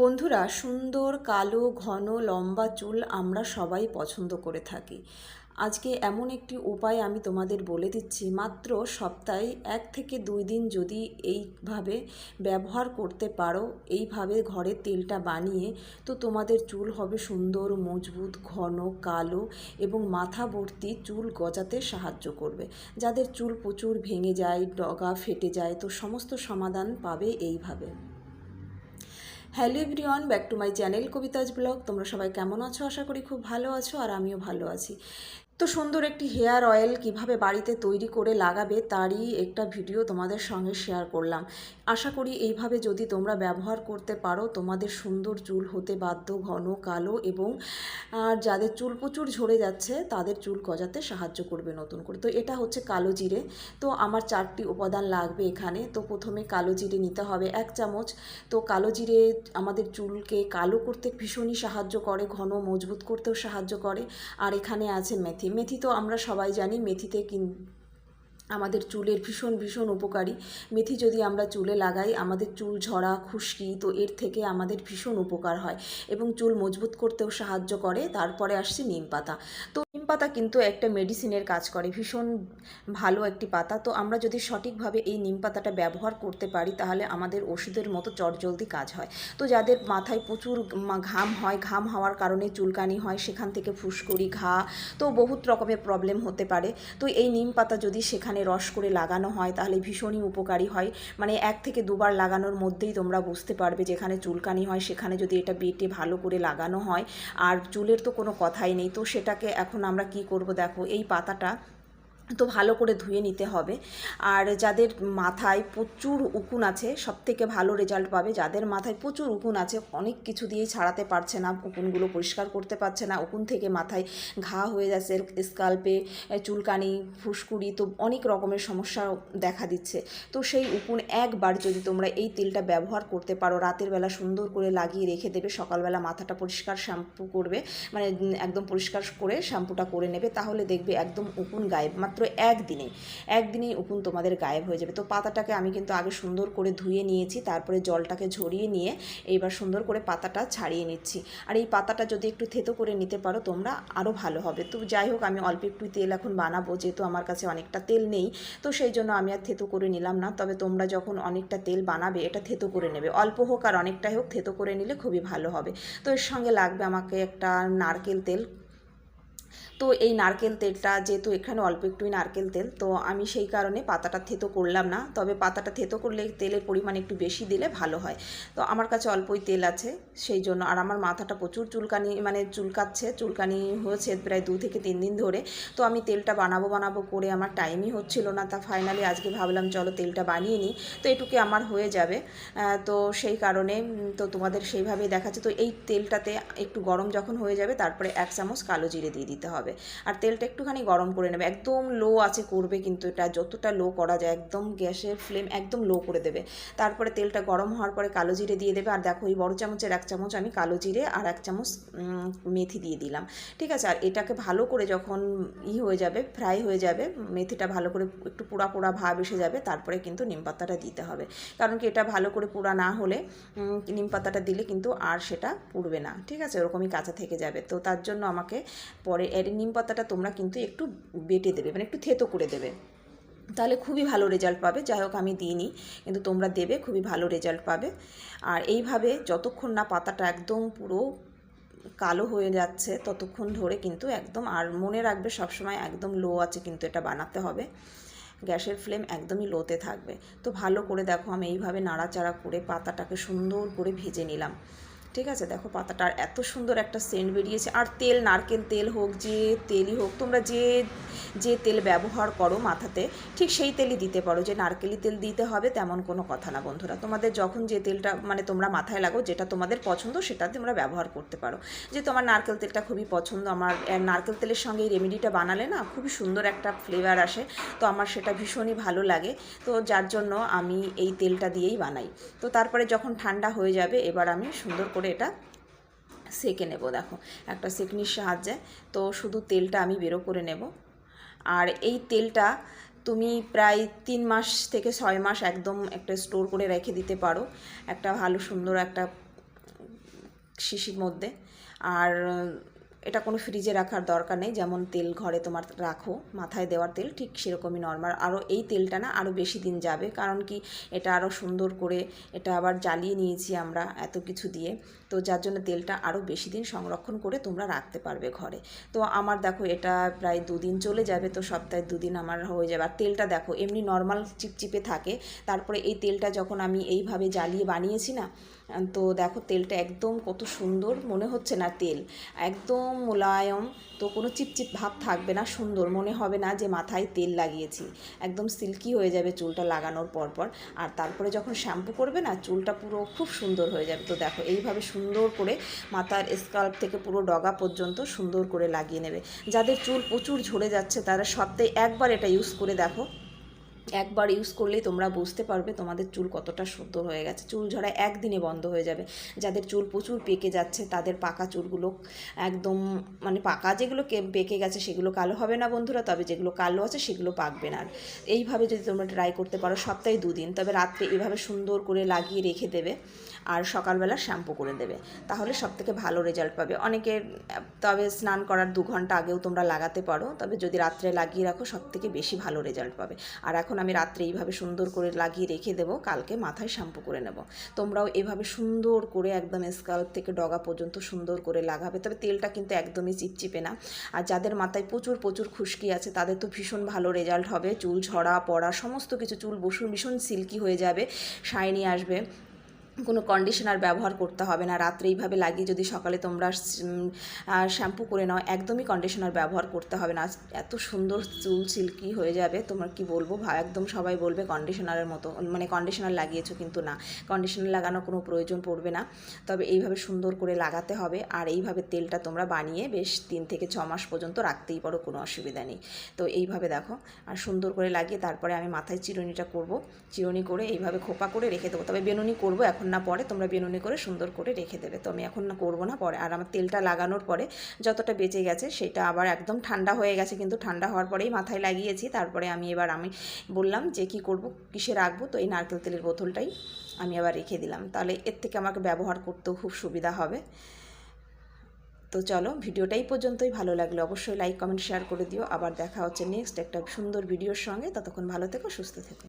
বন্ধুরা, সুন্দর, কালো, ঘন, লম্বা চুল আমরা সবাই পছন্দ করে থাকি। আজকে এমন একটি উপায় আমি তোমাদের বলে দিচ্ছি, মাত্র সপ্তাহে এক থেকে দুই দিন যদি এইভাবে ব্যবহার করতে পারো, এইভাবে ঘরে তেলটা বানিয়ে, তো তোমাদের চুল হবে সুন্দর, মজবুত, ঘন, কালো এবং মাথা ভর্তি চুল গজাতে সাহায্য করবে। যাদের চুল প্রচুর ভেঙে যায়, ডগা ফেটে যায়, তো সমস্ত সমাধান পাবে এইভাবে। Hello everyone, back to my channel Kabita's blog. তোমরা সবাই কেমন আছো? আশা করি খুব ভালো আছো আর আমিও ভালো আছি। তো সুন্দর একটি হেয়ার অয়েল কীভাবে বাড়িতে তৈরি করে লাগাবে তারই একটা ভিডিও তোমাদের সঙ্গে শেয়ার করলাম। আশা করি এইভাবে যদি তোমরা ব্যবহার করতে পারো, তোমাদের সুন্দর চুল হতে বাধ্য ঘন, কালো এবং আর যাদের চুল প্রচুর ঝরে যাচ্ছে, তাদের চুল গজাতে সাহায্য করবে নতুন করে। তো এটা হচ্ছে কালো জিরে। তো আমার চারটি উপাদান লাগবে এখানে। তো প্রথমে কালো জিরে নিতে হবে এক চামচ। তো কালো জিরে আমাদের চুলকে কালো করতে ভীষণই সাহায্য করে, ঘন, মজবুত করতেও সাহায্য করে। আর এখানে আছে মেথি মেথি। মেথি তো আমরা সবাই জানি, মেথিতে কিন, আমাদের চুলের ভীষণ ভীষণ উপকারী। মেথি যদি আমরা চুলে লাগাই, আমাদের চুল ঝরা, খুশকি, তো এর থেকে আমাদের ভীষণ উপকার হয় এবং চুল মজবুত করতেও সাহায্য করে, তারপরে আসছে নিম পাতা। তো পাতা কিন্তু একটা মেডিসিনের কাজ করে। ভীষণ ভালো একটি পাতা। তো আমরা যদি সঠিকভাবে এই নিম পাতাটা ব্যবহার করতে পারি, তাহলে আমাদের ওষুধের মতো চটজলদি কাজ হয়। তো যাদের মাথায় প্রচুর ঘাম হয়, ঘাম হওয়ার কারণে চুলকানি হয়, সেখান থেকে ফুসকুড়ি, ঘা, তো বহুত রকমের প্রবলেম হতে পারে। তো এই নিম পাতা যদি সেখানে রস করে লাগানো হয়, তাহলে ভীষণই উপকারী হয়। মানে এক থেকে দুবার লাগানোর মধ্যেই তোমরা বুঝতে পারবে যেখানে চুলকানি হয়, সেখানে যদি এটা বেটে ভালো করে লাগানো হয়। আর চুলের তো কোনো কথাই নেই। তো সেটাকে এখন আমরা কি করব? দেখো এই পাতাটা তো ভালো করে ধুয়ে নিতে হবে। আর যাদের মাথায় প্রচুর উকুন আছে সব থেকে ভালো রেজাল্ট পাবে যাদের মাথায় প্রচুর উকুন আছে, অনেক কিছু দিয়েই ছাড়াতে পারছে না, উকুনগুলো পরিষ্কার করতে পারছে না, উকুন থেকে মাথায় ঘা হয়ে যাচ্ছে স্কাল্পে চুলকানি, ফুসকুড়ি, তো অনেক রকমের সমস্যা দেখা দিচ্ছে। তো সেই উকুন একবার যদি তোমরা এই তেলটা ব্যবহার করতে পারো, রাতের বেলা সুন্দর করে লাগিয়ে রেখে দেবে, সকালবেলা মাথাটা পরিষ্কার শ্যাম্পু করবে মানে একদম পরিষ্কার করে শ্যাম্পুটা করে নেবে, তাহলে দেখবে একদম উকুন গায়েব। মাত্র একদিনে একদিনেই উকুন তোমাদের গায়েব হয়ে যাবে। তো পাতাটাকে আমি কিন্তু আগে সুন্দর করে ধুয়ে নিয়েছি, তারপরে জলটাকে ঝরিয়ে নিয়ে এইবার সুন্দর করে পাতাটা ছাড়িয়ে নিচ্ছি। আর এই পাতাটা যদি একটু থেতো করে নিতে পারো, তোমরা আরও ভালো হবে। তো যাই হোক, আমি অল্প একটু তেল এখন বানাবো, যেহেতু আমার কাছে অনেকটা তেল নেই। তো সেই জন্য আমি আর থেতো করে নিলাম না। তবে তোমরা যখন অনেকটা তেল বানাবে, এটা থেতো করে নেবে। অল্প হোক আর অনেকটাই হোক, থেতো করে নিলে খুবই ভালো হবে। তো এর সঙ্গে লাগবে আমাকে একটা নারকেল তেল। তো এই নারকেল তেলটা যেহেতু এখানে অল্প একটুই নারকেল তেল, তো আমি সেই কারণে পাতাটা থেতো করলাম না। তবে পাতাটা থেতো করলে তেলের পরিমাণ একটু বেশি দিলে ভালো হয়। তো আমার কাছে অল্পই তেল আছে, সেই জন্য। আর আমার মাথাটা প্রচুর চুলকানি মানে চুলকাচ্ছে, চুলকানি হয়েছে প্রায় দু থেকে তিন দিন ধরে। তো আমি তেলটা বানাবো বানাবো করে আমার টাইমই হচ্ছিল না। তা ফাইনালি আজকে ভাবলাম, চলো তেলটা বানিয়ে নিই। তো এটুকু আমার হয়ে যাবে। তো সেই কারণে তো তোমাদের সেইভাবেই দেখাচ্ছে। তো এই তেলটাতে একটু গরম যখন হয়ে যাবে, তারপরে এক চামচ কালো জিরে দিয়ে দিতে হবে। আর তেলটা একটুখানি গরম করে নেবে। একদম লো আছে, করবে কিন্তু এটা। যতটা লো করা যায়, একদম গ্যাসের ফ্লেম একদম লো করে দেবে। তারপরে তেলটা গরম হওয়ার পরে কালো জিরে দিয়ে দেবে। আর দেখো এই বড় চামচের এক চামচ আমি কালো জিরে আর এক চামচ মেথি দিয়ে দিলাম। ঠিক আছে? আর এটাকে ভালো করে যখন ই হয়ে যাবে ফ্রাই হয়ে যাবে, মেথিটা ভালো করে একটু পোড়া পোড়া ভাব এসে যাবে, তারপরে কিন্তু নিম পাতাটা দিতে হবে। কারণ কি, এটা ভালো করে পোড়া না হলে নিম পাতাটা দিলে কিন্তু আর সেটা পুড়বে না। ঠিক আছে? ওরকমই কাঁচা থেকে যাবে। তো তার জন্য আমাকে পরে এর নিম পাতাটা তোমরা কিন্তু একটু বেটে দেবে মানে একটু থেতো করে দেবে। তাহলে খুবই ভালো রেজাল্ট পাবে, যাই হোক আমি দিইনি, কিন্তু তোমরা দেবে, খুবই ভালো রেজাল্ট পাবে। আর এইভাবে যতক্ষণ না পাতাটা একদম পুরো কালো হয়ে যাচ্ছে, ততক্ষণ ধরে কিন্তু একদম, আর মনে রাখবে সবসময় একদম লো আছে কিন্তু এটা বানাতে হবে। গ্যাসের ফ্লেম একদমই লোতে থাকবে। তো ভালো করে দেখো, আমি এইভাবে নাড়াচাড়া করে পাতাটাকে সুন্দর করে ভেজে নিলাম। ঠিক আছে? দেখো পাতাটার এত সুন্দর একটা সেন্ট বেরিয়েছে। আর তেল, নারকেল তেল হোক, যে তেলই হোক, তোমরা যে যে তেল ব্যবহার করো মাথাতে, ঠিক সেই তেলই দিতে পারো। যে নারকেলি তেল দিতে হবে তেমন কোনো কথা না বন্ধুরা। তোমাদের যখন যে তেলটা মানে তোমরা মাথায় লাগো যেটা তোমাদের পছন্দ, সেটা তোমরা ব্যবহার করতে পারো। যে তোমার নারকেল তেলটা খুবই পছন্দ, আমার নারকেল তেলের সঙ্গে এই রেমেডিটা বানালে না, খুবই সুন্দর একটা ফ্লেভার আসে। তো আমার সেটা ভীষণই ভালো লাগে। তো যার জন্য আমি এই তেলটা দিয়েই বানাই। তো তারপরে যখন ঠান্ডা হয়ে যাবে, এবার আমি সুন্দর করে এটা সেঁকে নেব, দেখো। একটা সেকনির সাহায্যে। তো শুধু তেলটা আমি বেরো করে নেব। আর এই তেলটা তুমি প্রায় তিন মাস থেকে ছয় মাস একদম একটা স্টোর করে রেখে দিতে পারো। একটা ভালো সুন্দর একটা শিশির মধ্যে। আর এটা কোনো ফ্রিজে রাখার দরকার নেই। যেমন তেল ঘরে তোমার রাখো, মাথায় দেওয়ার তেল ঠিক সেরকমই নর্মাল আরও এই তেলটা না আরও বেশি দিন যাবে। কারণ কি এটা আরও সুন্দর করে এটা আবার জ্বালিয়ে নিয়েছি আমরা এত কিছু দিয়ে। তো যার জন্য তেলটা আরও বেশি দিন সংরক্ষণ করে তোমরা রাখতে পারবে ঘরে। তো আমার দেখো এটা প্রায় দুদিন চলে যাবে। তো সপ্তাহে দুদিন আমার হয়ে যাবে। আর তেলটা দেখো, এমনি নর্মাল চিপচিপে থাকে। তারপরে এই তেলটা যখন আমি এইভাবে জ্বালিয়ে বানিয়েছি না, তো দেখো তেলটা একদম কত সুন্দর মনে হচ্ছে না তেল। একদম মোলায়ম, তো কোনো চিপচিপ ভাব থাকবে না, সুন্দর। মনে হবে না যে মাথায় তেল লাগিয়েছি। একদম সিল্কি হয়ে যাবে চুলটা লাগানোর পর পর আর তারপরে যখন শ্যাম্পু করবে না, চুলটা পুরো খুব সুন্দর হয়ে যাবে। তো দেখো, এইভাবে সুন্দর করে মাথার স্কাল্প থেকে পুরো ডগা পর্যন্ত সুন্দর করে লাগিয়ে নেবে। যাদের চুল প্রচুর ঝরে যাচ্ছে, তারা সপ্তাহে একবার এটা ইউজ করে দেখো। একবার ইউজ করলেই তোমরা বুঝতে পারবে তোমাদের চুল কতটা সুন্দর হয়ে গেছে। চুল ঝরা একদিনে বন্ধ হয়ে যাবে। যাদের চুল প্রচুর পেকে যাচ্ছে, তাদের পাকা চুলগুলো একদম মানে পাকা যেগুলো পেকে গেছে সেগুলো কালো হবে না বন্ধুরা। তবে যেগুলো কালো আছে সেগুলো পাকবে না। আর এইভাবে যদি তোমরা ট্রাই করতে পারো সপ্তাহে দুদিন। তবে রাত্রে এভাবে সুন্দর করে লাগিয়ে রেখে দেবে আর সকালবেলা শ্যাম্পু করে দেবে। তাহলে সব থেকে ভালো রেজাল্ট পাবে। অনেকে, তবে স্নান করার দু ঘণ্টা আগেও তোমরা লাগাতে পারো। তবে যদি রাত্রে লাগিয়ে রাখো সব থেকে বেশি ভালো রেজাল্ট পাবে। আর এখন আমি রাত্রে এইভাবে সুন্দর করে লাগিয়ে রেখে দেবো, কালকে মাথায় শ্যাম্পু করে নেব। তোমরাও এভাবে সুন্দর করে একদম স্কাল থেকে ডগা পর্যন্ত সুন্দর করে লাগাবে, তবে তেলটা কিন্তু একদমই চিপচিপে না। আর যাদের মাথায় প্রচুর প্রচুর খুশকি আছে, তাদের তো ভীষণ ভালো রেজাল্ট হবে। চুল ঝরা, পড়া, সমস্ত কিছু, চুল বসুন ভীষণ সিল্কি হয়ে যাবে শাইনি আসবে। কোনো কন্ডিশনার ব্যবহার করতে হবে না। রাত্রে এইভাবে লাগিয়ে যদি সকালে তোমরা শ্যাম্পু করে নাও, একদমই কন্ডিশনার ব্যবহার করতে হবে না। এত সুন্দর চুল সিল্কি হয়ে যাবে, তোমার কি বলব একদম সবাই বলবে কন্ডিশনারের মতো মানে কন্ডিশনার লাগিয়েছো কিন্তু না। কন্ডিশনার লাগানোর কোনো প্রয়োজন পড়বে না। তবে এইভাবে সুন্দর করে লাগাতে হবে, আর এইভাবে তেলটা তোমরা বানিয়ে বেশ তিন থেকে ছ মাস পর্যন্ত রাখতেই পারো, কোনো অসুবিধা নেই। তো এইভাবে দেখো, আর সুন্দর করে লাগিয়ে তারপরে আমি মাথায় চিরুনিটা করব। চিরুনি করে এইভাবে খোপা করে রেখে দেবো। তবে বেনুনি করব, এখন না পরে তোমরা বেনুনি করে সুন্দর করে রেখে দেবে। তো আমি এখন না করব না পরে। আর আমার তেলটা লাগানোর পরে যতটা বেঁচে গেছে সেটা আবার একদম ঠান্ডা হয়ে গেছে, কিন্তু ঠান্ডা হওয়ার পরেই মাথায় লাগিয়েছি। তারপরে আমি এবার আমি বললাম যে, কি করব? কিসে রাখব? তো এই নারকেল তেলের বোতলটাই আমি আবার রেখে দিলাম। তাহলে এর থেকে আমাকে ব্যবহার করতেও খুব সুবিধা হবে। তো চলো, ভিডিওটাই পর্যন্তই ভালো লাগল অবশ্যই লাইক, কমেন্ট, শেয়ার করে দিও। আবার দেখা হচ্ছে নেক্সট একটা সুন্দর ভিডিওর সঙ্গে। ততক্ষণ ভালো থেকো, সুস্থ থেকো।